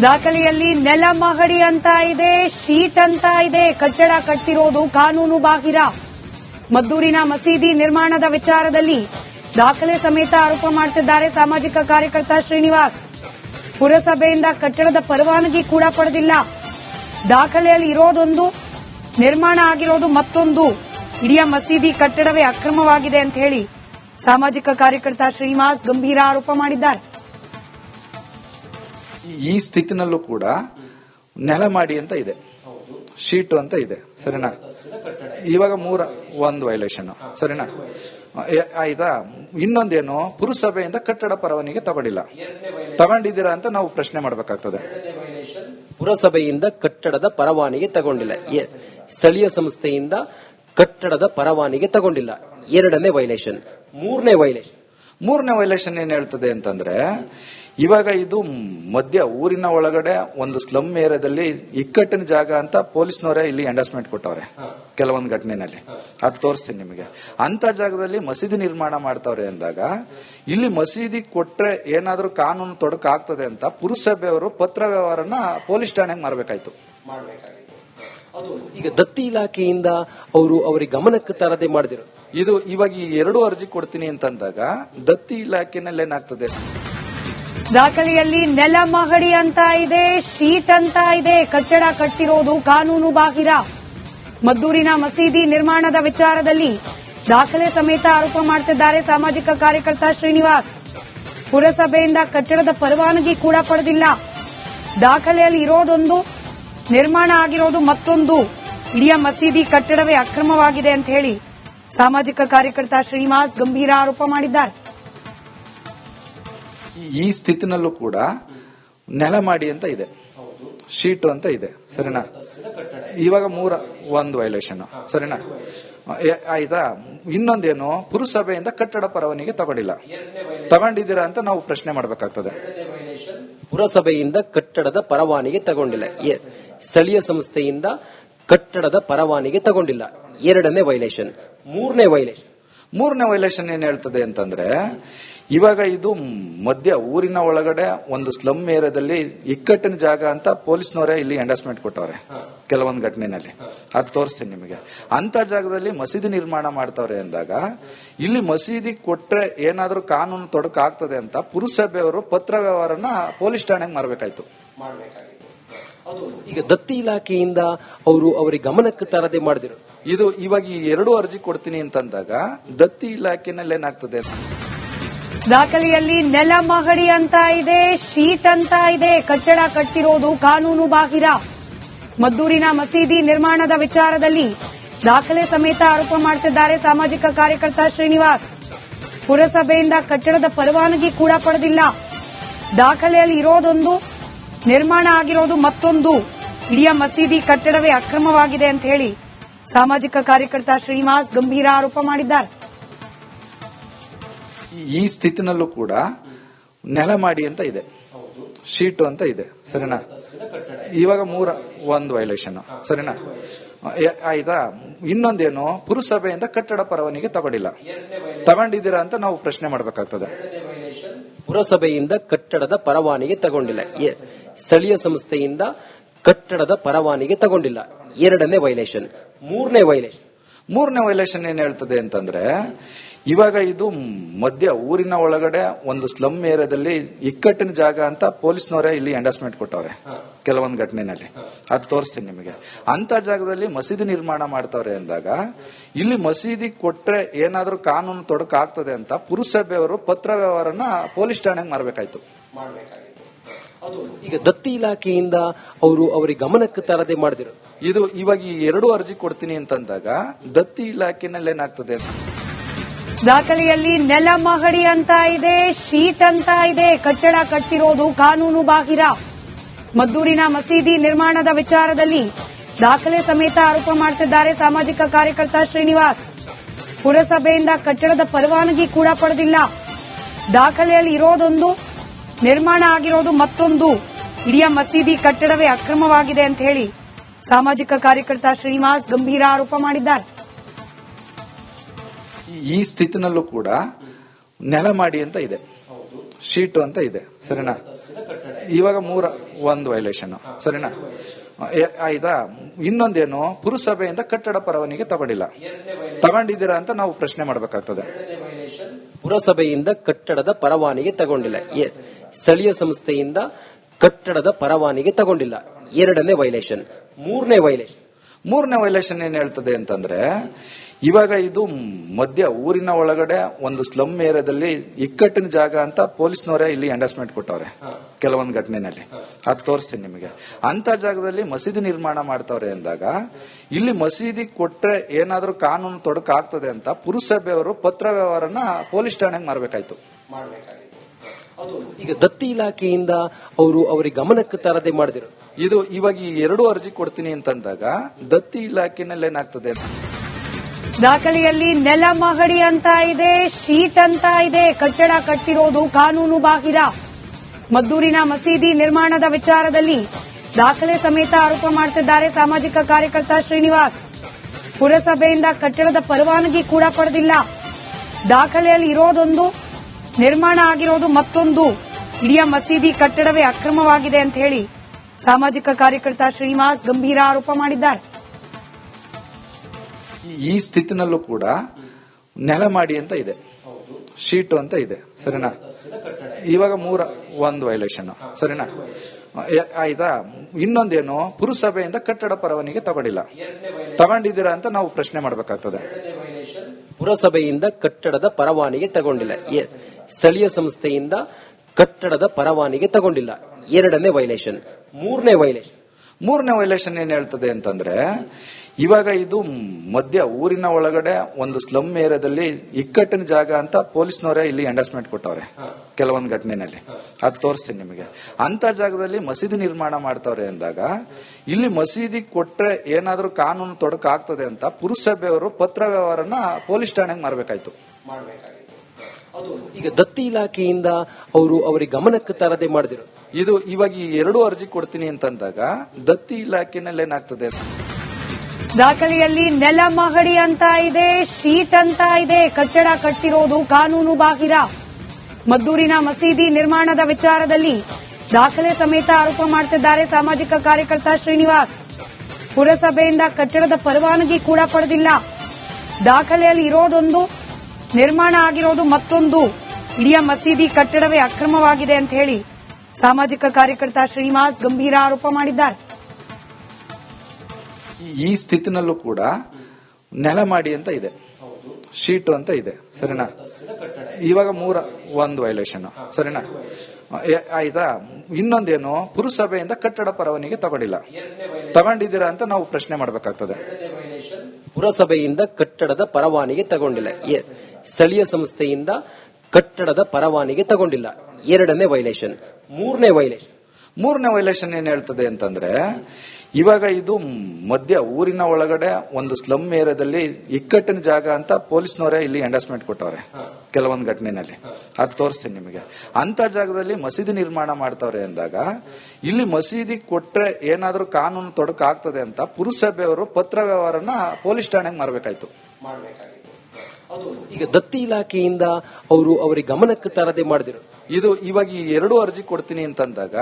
ದಾಖಲೆಯಲ್ಲಿ ನೆಲ ಮಹಡಿ ಅಂತ ಇದೆ, ಶೀಟ್ ಅಂತ ಇದೆ, ಕಟ್ಟಡ ಕಟ್ಟಿರೋದು ಕಾನೂನು ಬಾಹಿರ. ಮದ್ದೂರಿನ ಮಸೀದಿ ನಿರ್ಮಾಣದ ವಿಚಾರದಲ್ಲಿ ದಾಖಲೆ ಸಮೇತ ಆರೋಪ ಮಾಡುತ್ತಿದ್ದಾರೆ ಸಾಮಾಜಿಕ ಕಾರ್ಯಕರ್ತ ಶ್ರೀನಿವಾಸ್. ಪುರಸಭೆಯಿಂದ ಕಟ್ಟಡದ ಪರವಾನಗಿ ಕೂಡ ಪಡೆದಿಲ್ಲ. ದಾಖಲೆಯಲ್ಲಿ ಇರೋದೊಂದು, ನಿರ್ಮಾಣ ಆಗಿರೋದು ಮತ್ತೊಂದು. ಇಡೀ ಮಸೀದಿ ಕಟ್ಟಡವೇ ಅಕ್ರಮವಾಗಿದೆ ಅಂತ ಹೇಳಿ ಸಾಮಾಜಿಕ ಕಾರ್ಯಕರ್ತ ಶ್ರೀನಿವಾಸ್ ಗಂಭೀರ ಆರೋಪ ಮಾಡಿದ್ದಾರೆ. ಈ ಸ್ಥಿತಿನಲ್ಲೂ ಕೂಡ ನೆಲ ಮಾಡಿ ಅಂತ ಇದೆ. ಶೀಟ್ ಅಂತ ಇದೆ. ಸರಿನಾ? ಇವಾಗ ಮೂರ ಒಂದು ವೈಲೇಷನ್ ಸರಿನಾ? ಆಯ್ತಾ? ಇನ್ನೊಂದೇನು? ಪುರಸಭೆಯಿಂದ ಕಟ್ಟಡ ಪರವಾನಿಗೆ ತಗೊಂಡಿಲ್ಲ. ತಗೊಂಡಿದ್ದೀರಾ ಅಂತ ನಾವು ಪ್ರಶ್ನೆ ಮಾಡಬೇಕಾಗ್ತದೆ. ಪುರಸಭೆಯಿಂದ ಕಟ್ಟಡದ ಪರವಾನಿಗೆ ತಗೊಂಡಿಲ್ಲ. ಸ್ಥಳೀಯ ಸಂಸ್ಥೆಯಿಂದ ಕಟ್ಟಡದ ಪರವಾನಿಗೆ ತಗೊಂಡಿಲ್ಲ. ಎರಡನೇ ವೈಲೇಷನ್ ಮೂರನೇ ವೈಲೇಷನ್ ಮೂರನೇ ವೈಲೇಷನ್ ಏನ್ ಹೇಳ್ತದೆ ಅಂತಂದ್ರೆ ಇವಾಗ ಇದು ಮಧ್ಯ ಊರಿನ ಒಳಗಡೆ ಒಂದು ಸ್ಲಮ್ ಏರಿಯಾದಲ್ಲಿ ಇಕ್ಕಟ್ಟಿನ ಜಾಗ ಅಂತ ಪೊಲೀಸ್ನವರೇ ಇಲ್ಲಿ ಎಂಡಸ್ಮೆಂಟ್ ಕೊಟ್ಟವ್ರೆ. ಕೆಲವೊಂದು ಘಟನೆನಲ್ಲಿ. ಅದು ತೋರಿಸ್ತೀನಿ ನಿಮಗೆ. ಅಂತ ಜಾಗದಲ್ಲಿ ಮಸೀದಿ ನಿರ್ಮಾಣ ಮಾಡ್ತಾವ್ರೆ ಅಂದಾಗ ಇಲ್ಲಿ ಮಸೀದಿ ಕೊಟ್ರೆ ಏನಾದ್ರೂ ಕಾನೂನು ತೊಡಕಾಗ್ತದೆ ಅಂತ ಪುರಸಭೆಯವರು ಪತ್ರ ವ್ಯವಹಾರನ ಪೊಲೀಸ್ ಠಾಣೆಗೆ ಮಾಡಬೇಕಾಯ್ತು ಈಗ ದತ್ತಿ ಇಲಾಖೆಯಿಂದ ಅವರು ಅವರಿಗೆ ಗಮನಕ್ಕೆ ತರದೆ ಮಾಡಿದಿರು ಇದು ಇವಾಗ ಈ ಎರಡು ಅರ್ಜಿ ಕೊಡ್ತೀನಿ ಅಂತಂದಾಗ ದತ್ತಿ ಇಲಾಖೆನಲ್ಲಿ ಏನಾಗ್ತದೆ ದಾಖಲೆಯಲ್ಲಿ ನೆಲ ಮಹಡಿ ಅಂತ ಇದೆ, ಶೀಟ್ ಅಂತ ಇದೆ, ಕಟ್ಟಡ ಕಟ್ಟಿರೋದು ಕಾನೂನು ಬಾಹಿರ. ಮದ್ದೂರಿನ ಮಸೀದಿ ನಿರ್ಮಾಣದ ವಿಚಾರದಲ್ಲಿ ದಾಖಲೆ ಸಮೇತ ಆರೋಪ ಮಾಡುತ್ತಿದ್ದಾರೆ ಸಾಮಾಜಿಕ ಕಾರ್ಯಕರ್ತ ಶ್ರೀನಿವಾಸ್. ಪುರಸಭೆಯಿಂದ ಕಟ್ಟಡದ ಪರವಾನಗಿ ಕೂಡ ಪಡೆದಿಲ್ಲ. ದಾಖಲೆಯಲ್ಲಿ ಇರೋದೊಂದು, ನಿರ್ಮಾಣ ಆಗಿರೋದು ಮತ್ತೊಂದು. ಇಡೀ ಮಸೀದಿ ಕಟ್ಟಡವೇ ಅಕ್ರಮವಾಗಿದೆ ಅಂತ ಹೇಳಿ ಸಾಮಾಜಿಕ ಕಾರ್ಯಕರ್ತ ಶ್ರೀನಿವಾಸ್ ಗಂಭೀರ ಆರೋಪ ಮಾಡಿದ್ದಾರೆ. ಈ ಸ್ಥಿತಿನಲ್ಲೂ ಕೂಡ ನೆಲ ಮಾಡಿ ಅಂತ ಇದೆ. ಶೀಟ್ ಅಂತ ಇದೆ. ಸರಿನಾ? ಇವಾಗ ಮೂರ ಒಂದು ವೈಲೇಷನ್ ಸರಿನಾ? ಆಯ್ತಾ? ಇನ್ನೊಂದೇನು ಪುರಸಭೆಯಿಂದ ಕಟ್ಟಡ ಪರವಾನಿಗೆ ತಗೊಂಡಿಲ್ಲ. ತಗೊಂಡಿದ್ದೀರಾ ಅಂತ ನಾವು ಪ್ರಶ್ನೆ ಮಾಡಬೇಕಾಗ್ತದೆ. ಪುರಸಭೆಯಿಂದ ಕಟ್ಟಡದ ಪರವಾನಿಗೆ ತಗೊಂಡಿಲ್ಲ. ಸ್ಥಳೀಯ ಸಂಸ್ಥೆಯಿಂದ ಕಟ್ಟಡದ ಪರವಾನಿಗೆ ತಗೊಂಡಿಲ್ಲ. ಎರಡನೇ ವೈಲೇಷನ್ ಮೂರನೇ ವೈಲೇಷನ್ ಮೂರನೇ ವೈಲೇಷನ್ ಏನ್ ಹೇಳ್ತದೆ ಅಂತಂದ್ರೆ ಇವಾಗ ಇದು ಮಧ್ಯ ಊರಿನ ಒಳಗಡೆ ಒಂದು ಸ್ಲಮ್ ಏರಿಯಾದಲ್ಲಿ ಇಕ್ಕಟ್ಟಿನ ಜಾಗ ಅಂತ ಪೊಲೀಸ್ನವರೇ ಇಲ್ಲಿ ಎಂಡಸ್ಮೆಂಟ್ ಕೊಟ್ಟವ್ರೆ. ಕೆಲವೊಂದು ಘಟನೆನಲ್ಲಿ. ಅದು ತೋರಿಸ್ತೀನಿ ನಿಮಗೆ. ಅಂತ ಜಾಗದಲ್ಲಿ ಮಸೀದಿ ನಿರ್ಮಾಣ ಮಾಡ್ತವ್ರೆ ಅಂದಾಗ ಇಲ್ಲಿ ಮಸೀದಿ ಕೊಟ್ರೆ ಏನಾದ್ರೂ ಕಾನೂನು ತೊಡಕಾಗ್ತದೆ ಅಂತ ಪುರಸಭೆಯವರು ಪತ್ರ ವ್ಯವಹಾರನ ಪೊಲೀಸ್ ಠಾಣೆಗೆ ಮಾಡಬೇಕಾಯ್ತು. ಈಗ ದತ್ತಿ ಇಲಾಖೆಯಿಂದ ಅವರು ಅವರಿಗೆ ಗಮನಕ್ಕೆ ತರದೆ ಮಾಡಿದ್ರು ಇದು ಇವಾಗ ಈ ಎರಡು ಅರ್ಜಿ ಕೊಡ್ತೀನಿ ಅಂತಂದಾಗ ದತ್ತಿ ಇಲಾಖೆನಲ್ಲಿ ಏನಾಗ್ತದೆ ದಾಖಲೆಯಲ್ಲಿ ನೆಲ ಮಹಡಿ ಅಂತ ಇದೆ, ಶೀಟ್ ಅಂತ ಇದೆ, ಕಟ್ಟಡ ಕಟ್ಟಿರೋದು ಕಾನೂನು ಬಾಹಿರ. ಮದ್ದೂರಿನ ಮಸೀದಿ ನಿರ್ಮಾಣದ ವಿಚಾರದಲ್ಲಿ ದಾಖಲೆ ಸಮೇತ ಆರೋಪ ಮಾಡುತ್ತಿದ್ದಾರೆ ಸಾಮಾಜಿಕ ಕಾರ್ಯಕರ್ತ ಶ್ರೀನಿವಾಸ್. ಪುರಸಭೆಯಿಂದ ಕಟ್ಟಡದ ಪರವಾನಗಿ ಕೂಡ ಪಡೆದಿಲ್ಲ. ದಾಖಲೆಯಲ್ಲಿ ಇರೋದೊಂದು, ನಿರ್ಮಾಣ ಆಗಿರೋದು ಮತ್ತೊಂದು. ಇಡೀ ಮಸೀದಿ ಕಟ್ಟಡವೇ ಅಕ್ರಮವಾಗಿದೆ ಅಂತ ಹೇಳಿ ಸಾಮಾಜಿಕ ಕಾರ್ಯಕರ್ತ ಶ್ರೀನಿವಾಸ್ ಗಂಭೀರ ಆರೋಪ ಮಾಡಿದ್ದಾರೆ. ಈ ಸ್ಥಿತಿನಲ್ಲೂ ಕೂಡ ನೆಲ ಮಾಡಿ ಅಂತ ಇದೆ. ಶೀಟು ಅಂತ ಇದೆ. ಸರಿನಾ? ಇವಾಗ ಮೂರ ಒಂದು ವೈಲೇಷನ್ ಸರಿನಾ? ಆಯ್ತಾ? ಇನ್ನೊಂದೇನು ಪುರಸಭೆಯಿಂದ ಕಟ್ಟಡ ಪರವಾನಿಗೆ ತಗೊಂಡಿಲ್ಲ. ತಗೊಂಡಿದ್ದೀರಾ ಅಂತ ನಾವು ಪ್ರಶ್ನೆ ಮಾಡಬೇಕಾಗ್ತದೆ. ಪುರಸಭೆಯಿಂದ ಕಟ್ಟಡದ ಪರವಾನಿಗೆ ತಗೊಂಡಿಲ್ಲ. ಸ್ಥಳೀಯ ಸಂಸ್ಥೆಯಿಂದ ಕಟ್ಟಡದ ಪರವಾನಿಗೆ ತಗೊಂಡಿಲ್ಲ. ಎರಡನೇ ವೈಲೇಷನ್ ಮೂರನೇ ವೈಲೇಷನ್ ಮೂರನೇ ವೈಲೇಷನ್ ಏನ್ ಹೇಳ್ತದೆ ಅಂತಂದ್ರೆ ಇವಾಗ ಇದು ಮಧ್ಯ ಊರಿನ ಒಳಗಡೆ ಒಂದು ಸ್ಲಮ್ ಏರಿಯಾದಲ್ಲಿ ಇಕ್ಕಟ್ಟಿನ ಜಾಗ ಅಂತ ಪೊಲೀಸ್ನವರೇ ಇಲ್ಲಿ ಎಂಡಸ್ಮೆಂಟ್ ಕೊಟ್ಟವ್ರೆ. ಕೆಲವೊಂದು ಘಟನೆನಲ್ಲಿ. ಅದು ತೋರಿಸ್ತೀನಿ ನಿಮಗೆ. ಅಂತ ಜಾಗದಲ್ಲಿ ಮಸೀದಿ ನಿರ್ಮಾಣ ಮಾಡ್ತವ್ರೆ ಅಂದಾಗ ಇಲ್ಲಿ ಮಸೀದಿ ಕೊಟ್ರೆ ಏನಾದ್ರೂ ಕಾನೂನು ತೊಡಕ ಆಗ್ತದೆ ಅಂತ ಪುರಸಭೆಯವರು ಪತ್ರ ವ್ಯವಹಾರನ ಪೊಲೀಸ್ ಠಾಣೆಗೆ ಮಾಡಬೇಕಾಯ್ತು. ಈಗ ದತ್ತಿ ಇಲಾಖೆಯಿಂದ ಅವರು ಅವರಿಗೆ ಗಮನಕ್ಕೆ ತರದೆ ಮಾಡಿದಿರು ಇದು ಇವಾಗ ಈ ಎರಡು ಅರ್ಜಿ ಕೊಡ್ತೀನಿ ಅಂತಂದಾಗ ದತ್ತಿ ಇಲಾಖೆನಲ್ಲಿ ಏನಾಗ್ತದೆ ದಾಖಲೆಯಲ್ಲಿ ನೆಲ ಮಹಡಿ ಅಂತ ಇದೆ, ಶೀಟ್ ಅಂತ ಇದೆ, ಕಟ್ಟಡ ಕಟ್ಟಿರೋದು ಕಾನೂನು ಬಾಹಿರ. ಮದ್ದೂರಿನ ಮಸೀದಿ ನಿರ್ಮಾಣದ ವಿಚಾರದಲ್ಲಿ ದಾಖಲೆ ಸಮೇತ ಆರೋಪ ಮಾಡುತ್ತಿದ್ದಾರೆ ಸಾಮಾಜಿಕ ಕಾರ್ಯಕರ್ತ ಶ್ರೀನಿವಾಸ್. ಪುರಸಭೆಯಿಂದ ಕಟ್ಟಡದ ಪರವಾನಗಿ ಕೂಡ ಪಡೆದಿಲ್ಲ. ದಾಖಲೆಯಲ್ಲಿ ಇರೋದೊಂದು, ನಿರ್ಮಾಣ ಆಗಿರೋದು ಮತ್ತೊಂದು. ಇಡೀ ಮಸೀದಿ ಕಟ್ಟಡವೇ ಅಕ್ರಮವಾಗಿದೆ ಅಂತ ಹೇಳಿ ಸಾಮಾಜಿಕ ಕಾರ್ಯಕರ್ತ ಶ್ರೀನಿವಾಸ್ ಗಂಭೀರ ಆರೋಪ ಮಾಡಿದ್ದಾರೆ. ಈ ಸ್ಥಿತಿನಲ್ಲೂ ಕೂಡ ನೆಲ ಮಾಡಿ ಅಂತ ಇದೆ. ಶೀಟು ಅಂತ ಇದೆ. ಸರಿನಾ? ಇವಾಗ ಮೂರ ಒಂದು ವೈಲೇಷನ್ ಸರಿನಾ? ಆಯ್ತಾ? ಇನ್ನೊಂದೇನು ಪುರಸಭೆಯಿಂದ ಕಟ್ಟಡ ಪರವಾನಿಗೆ ತಗೊಂಡಿಲ್ಲ. ತಗೊಂಡಿದ್ದೀರಾ ಅಂತ ನಾವು ಪ್ರಶ್ನೆ ಮಾಡಬೇಕಾಗ್ತದೆ. ಪುರಸಭೆಯಿಂದ ಕಟ್ಟಡದ ಪರವಾನಿಗೆ ತಗೊಂಡಿಲ್ಲ. ಸ್ಥಳೀಯ ಸಂಸ್ಥೆಯಿಂದ ಕಟ್ಟಡದ ಪರವಾನಿಗೆ ತಗೊಂಡಿಲ್ಲ. ಎರಡನೇ ವೈಲೇಷನ್ ಮೂರನೇ ವೈಲೇಷನ್ ಮೂರನೇ ವೈಲೇಷನ್ ಏನ್ ಹೇಳ್ತದೆ ಅಂತಂದ್ರೆ ಇವಾಗ ಇದು ಮಧ್ಯ ಊರಿನ ಒಳಗಡೆ ಒಂದು ಸ್ಲಮ್ ಏರಿಯಾದಲ್ಲಿ ಇಕ್ಕಟ್ಟಿನ ಜಾಗ ಅಂತ ಪೊಲೀಸ್ನವರೇ ಇಲ್ಲಿ ಅಂಡರ್ಸ್ಮೆಂಟ್ ಕೊಟ್ಟವ್ರೆ. ಕೆಲವೊಂದು ಘಟನೆನಲ್ಲಿ. ಅದು ತೋರಿಸ್ತೀನಿ ನಿಮಗೆ. ಅಂತ ಜಾಗದಲ್ಲಿ ಮಸೀದಿ ನಿರ್ಮಾಣ ಮಾಡ್ತವ್ರೆ ಅಂದಾಗ ಇಲ್ಲಿ ಮಸೀದಿ ಕೊಟ್ರೆ ಏನಾದ್ರೂ ಕಾನೂನು ತೊಡಕ ಆಗ್ತದೆ ಅಂತ ಪುರಸಭೆಯವರು ಪತ್ರ ವ್ಯವಹಾರನ ಪೊಲೀಸ್ ಠಾಣೆಗೆ ಮಾಡಬೇಕಾಯ್ತು ಈಗ ದತ್ತಿ ಇಲಾಖೆಯಿಂದ ಅವರು ಅವರಿಗೆ ಗಮನಕ್ಕೆ ತರದೆ ಮಾಡಿದರು. ಇದು ಇವಾಗ ಈ ಎರಡು ಅರ್ಜಿ ಕೊಡ್ತೀನಿ ಅಂತಂದಾಗ ದತ್ತಿ ಇಲಾಖೆನಲ್ಲಿ ಏನಾಗ್ತದೆ ಅಂತ. ದಾಖಲೆಯಲ್ಲಿ ನೆಲ ಮಹಡಿ ಅಂತ ಇದೆ, ಶೀಟ್ ಅಂತ ಇದೆ, ಕಟ್ಟಡ ಕಟ್ಟಿರೋದು ಕಾನೂನು ಬಾಹಿರ. ಮದ್ದೂರಿನ ಮಸೀದಿ ನಿರ್ಮಾಣದ ವಿಚಾರದಲ್ಲಿ ದಾಖಲೆ ಸಮೇತ ಆರೋಪ ಮಾಡುತ್ತಿದ್ದಾರೆ ಸಾಮಾಜಿಕ ಕಾರ್ಯಕರ್ತ ಶ್ರೀನಿವಾಸ್. ಪುರಸಭೆಯಿಂದ ಕಟ್ಟಡದ ಪರವಾನಗಿ ಕೂಡ ಪಡೆದಿಲ್ಲ. ದಾಖಲೆಯಲ್ಲಿ ಇರೋದೊಂದು, ನಿರ್ಮಾಣ ಆಗಿರೋದು ಮತ್ತೊಂದು. ಇಡೀ ಮಸೀದಿ ಕಟ್ಟಡವೇ ಅಕ್ರಮವಾಗಿದೆ ಅಂತ ಹೇಳಿ ಸಾಮಾಜಿಕ ಕಾರ್ಯಕರ್ತ ಶ್ರೀನಿವಾಸ್ ಗಂಭೀರ ಆರೋಪ ಮಾಡಿದ್ದಾರೆ. ಈ- ಸ್ಥಿತಿನಲ್ಲೂ ಕೂಡ ನೆಲ ಮಾಡಿ ಅಂತ ಇದೆ. ಶೀಟ್ ಅಂತ ಇದೆ. ಸರಿನಾ? ಇವಾಗ ಮೂರ ಒಂದು ವೈಲೇಷನ್ ಸರಿನಾ? ಆಯ್ತಾ? ಇನ್ನೊಂದೇನು? ಪುರಸಭೆಯಿಂದ ಕಟ್ಟಡ ಪರವಾನಿಗೆ ತಗೊಂಡಿಲ್ಲ. ತಗೊಂಡಿದ್ದೀರಾ ಅಂತ ನಾವು ಪ್ರಶ್ನೆ ಮಾಡಬೇಕಾಗ್ತದೆ. ಪುರಸಭೆಯಿಂದ ಕಟ್ಟಡದ ಪರವಾನಿಗೆ ತಗೊಂಡಿಲ್ಲ. ಸ್ಥಳೀಯ ಸಂಸ್ಥೆಯಿಂದ ಕಟ್ಟಡದ ಪರವಾನಿಗೆ ತಗೊಂಡಿಲ್ಲ. ಎರಡನೇ ವೈಲೇಷನ್ ಮೂರನೇ ವೈಲೇಷನ್ ಮೂರನೇ ವೈಲೇಷನ್ ಏನ್ ಹೇಳ್ತದೆ ಅಂತಂದ್ರೆ ಇವಾಗ ಇದು ಮಧ್ಯ ಊರಿನ ಒಳಗಡೆ ಒಂದು ಸ್ಲಮ್ ಏರಿಯಾದಲ್ಲಿ ಇಕ್ಕಟ್ಟಿನ ಜಾಗ ಅಂತ ಪೊಲೀಸ್ನವರೇ ಇಲ್ಲಿ ಅಂಡರ್ಸ್ಮೆಂಟ್ ಕೊಟ್ಟವ್ರೆ. ಕೆಲವೊಂದು ಘಟನೆನಲ್ಲಿ. ಅದು ತೋರಿಸ್ತೀನಿ ನಿಮಗೆ. ಅಂತ ಜಾಗದಲ್ಲಿ ಮಸೀದಿ ನಿರ್ಮಾಣ ಮಾಡ್ತವ್ರೆ ಅಂದಾಗ ಇಲ್ಲಿ ಮಸೀದಿ ಕೊಟ್ರೆ ಏನಾದ್ರೂ ಕಾನೂನು ತೊಡಕಾಗ್ತದೆ ಅಂತ ಪುರಸಭೆಯವರು ಪತ್ರ ವ್ಯವಹಾರನ ಪೊಲೀಸ್ ಠಾಣೆಗೆ ಮಾಡಬೇಕಾಯ್ತು ಈಗ ದತ್ತಿ ಇಲಾಖೆಯಿಂದ ಅವರು ಅವರಿಗೆ ಗಮನಕ್ಕೆ ತರದೆ ಮಾಡಿದ್ರು ಇದು ಇವಾಗ ಈ ಎರಡು ಅರ್ಜಿ ಕೊಡ್ತೀನಿ ಅಂತಂದಾಗ ದತ್ತಿ ಇಲಾಖೆನಲ್ಲಿ ಏನಾಗ್ತದೆ ದಾಖಲೆಯಲ್ಲಿ ನೆಲ ಮಹಡಿ ಅಂತ ಇದೆ, ಶೀಟ್ ಅಂತ ಇದೆ, ಕಟ್ಟಡ ಕಟ್ಟಿರೋದು ಕಾನೂನು ಬಾಹಿರ. ಮದ್ದೂರಿನ ಮಸೀದಿ ನಿರ್ಮಾಣದ ವಿಚಾರದಲ್ಲಿ ದಾಖಲೆ ಸಮೇತ ಆರೋಪ ಮಾಡುತ್ತಿದ್ದಾರೆ ಸಾಮಾಜಿಕ ಕಾರ್ಯಕರ್ತ ಶ್ರೀನಿವಾಸ್. ಪುರಸಭೆಯಿಂದ ಕಟ್ಟಡದ ಪರವಾನಗಿ ಕೂಡ ಪಡೆದಿಲ್ಲ. ದಾಖಲೆಯಲ್ಲಿ ಇರೋದೊಂದು, ನಿರ್ಮಾಣ ಆಗಿರೋದು ಮತ್ತೊಂದು. ಇಡೀ ಮಸೀದಿ ಕಟ್ಟಡವೇ ಅಕ್ರಮವಾಗಿದೆ ಅಂತ ಹೇಳಿ ಸಾಮಾಜಿಕ ಕಾರ್ಯಕರ್ತ ಶ್ರೀನಿವಾಸ್ ಗಂಭೀರ ಆರೋಪ ಮಾಡಿದ್ದಾರೆ. ಈ- ಸ್ಥಿತಿನಲ್ಲೂ ಕೂಡ ನೆಲ ಮಾಡಿ ಅಂತ ಇದೆ. ಶೀಟು ಅಂತ ಇದೆ. ಸರಿನಾ? ಇವಾಗ ಮೂರ ಒಂದು ವೈಲೇಷನ್ ಸರಿನಾ? ಆಯ್ತಾ? ಇನ್ನೊಂದೇನು ಪುರಸಭೆಯಿಂದ ಕಟ್ಟಡ ಪರವಾನಿಗೆ ತಗೊಂಡಿಲ್ಲ. ತಗೊಂಡಿದ್ದೀರಾ ಅಂತ ನಾವು ಪ್ರಶ್ನೆ ಮಾಡಬೇಕಾಗ್ತದೆ. ಪುರಸಭೆಯಿಂದ ಕಟ್ಟಡದ ಪರವಾನಿಗೆ ತಗೊಂಡಿಲ್ಲ. ಸ್ಥಳೀಯ ಸಂಸ್ಥೆಯಿಂದ ಕಟ್ಟಡದ ಪರವಾನಿಗೆ ತಗೊಂಡಿಲ್ಲ. ಎರಡನೇ ವೈಲೇಷನ್ ಮೂರನೇ ವೈಲೇಷನ್ ಮೂರನೇ ವೈಲೇಷನ್ ಏನ್ ಹೇಳ್ತದೆ ಅಂತಂದ್ರೆ ಇವಾಗ ಇದು ಮಧ್ಯ ಊರಿನ ಒಳಗಡೆ ಒಂದು ಸ್ಲಮ್ ಏರಿಯಾದಲ್ಲಿ ಇಕ್ಕಟ್ಟಿನ ಜಾಗ ಅಂತ ಪೊಲೀಸ್ನವರೇ ಇಲ್ಲಿ ಎಂಡಸ್ಮೆಂಟ್ ಕೊಟ್ಟವ್ರೆ. ಕೆಲವೊಂದು ಘಟನೆನಲ್ಲಿ. ಅದು ತೋರಿಸ್ತೀನಿ ನಿಮಗೆ. ಅಂತ ಜಾಗದಲ್ಲಿ ಮಸೀದಿ ನಿರ್ಮಾಣ ಮಾಡ್ತವ್ರೆ ಅಂದಾಗ ಇಲ್ಲಿ ಮಸೀದಿ ಕೊಟ್ರೆ ಏನಾದ್ರೂ ಕಾನೂನು ತೊಡಕಾಗ್ತದೆ ಅಂತ ಪುರಸಭೆಯವರು ಪತ್ರ ವ್ಯವಹಾರನ ಪೊಲೀಸ್ ಠಾಣೆಗೆ ಮಾಡಬೇಕಾಯ್ತು ಈಗ ದತ್ತಿ ಇಲಾಖೆಯಿಂದ ಅವರು ಅವರಿಗೆ ಗಮನಕ್ಕೆ ತರದೆ ಮಾಡಿದ್ರು ಇದು ಇವಾಗ ಈ ಎರಡು ಅರ್ಜಿ ಕೊಡ್ತೀನಿ ಅಂತಂದಾಗ